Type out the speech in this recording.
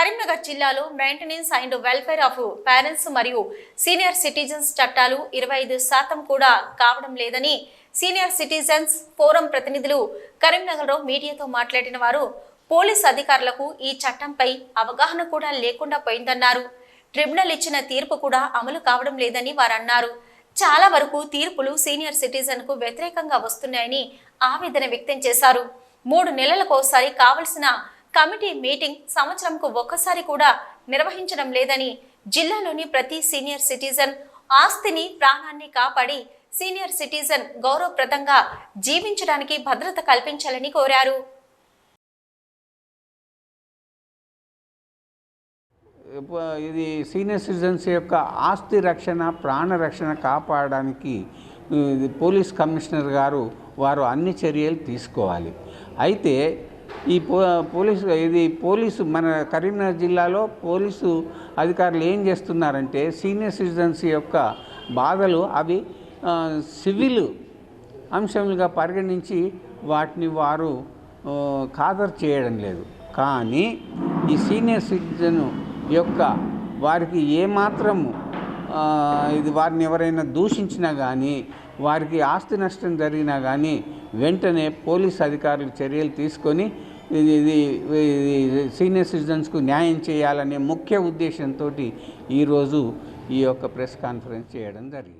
కరీంనగర్ జిల్లాలో maintenance and welfare of parents మరియు senior citizens చట్టాలు ఇరవై ఐదు శాతం కూడా కావడం లేదని సీనియర్ సిటిజన్స్ ఫోరం ప్రతినిధులు కరీంనగర్లో మీడియాతో మాట్లాడిన వారు పోలీస్ అధికారులకు ఈ చట్టంపై అవగాహన కూడా లేకుండా పోయిందన్నారు. ట్రిబ్యునల్ ఇచ్చిన తీర్పు కూడా అమలు కావడం లేదని వారు అన్నారు చాలా వరకు తీర్పులు సీనియర్ సిటిజన్కు వ్యతిరేకంగా వస్తున్నాయని ఆవేదన వ్యక్తం చేశారు. మూడు నెలలకోసారి కావలసిన కమిటీ మీటింగ్ సంవత్సరంకు ఒక్కసారి కూడా నిర్వహించడం లేదని జిల్లాలోని ప్రతి సీనియర్ సిటిజన్ ఆస్తిని ప్రాణాన్ని కాపాడి సీనియర్ సిటిజన్ గౌరవప్రదంగా జీవించడానికి భద్రత కల్పించాలని కోరారు. ఇది సీనియర్ సిటిజన్స్ యొక్క ఆస్తి రక్షణ ప్రాణ రక్షణ కాపాడడానికి పోలీస్ కమిషనర్ గారు వారు అన్ని చర్యలు తీసుకోవాలి. అయితే ఈ పో పోలీసు ఇది పోలీసు మన కరీంనగర్ జిల్లాలో పోలీసు అధికారులు ఏం చేస్తున్నారంటే సీనియర్ సిటిజన్స్ యొక్క బాధలు అవి సివిల్ అంశములుగా పరిగణించి వాటిని వారు ఖాదరు చేయడం లేదు. కానీ ఈ సీనియర్ సిటిజన్ యొక్క వారికి ఏమాత్రము ఇది వారిని ఎవరైనా దూషించినా కానీ వారికి ఆస్తి నష్టం జరిగినా కానీ వెంటనే పోలీస్ అధికారులు చర్యలు తీసుకొని ఇది ఇది సీనియర్ సిటిజన్స్కు న్యాయం చేయాలనే ముఖ్య ఉద్దేశంతో ఈరోజు ఈ యొక్క ప్రెస్ కాన్ఫరెన్స్ చేయడం జరిగింది.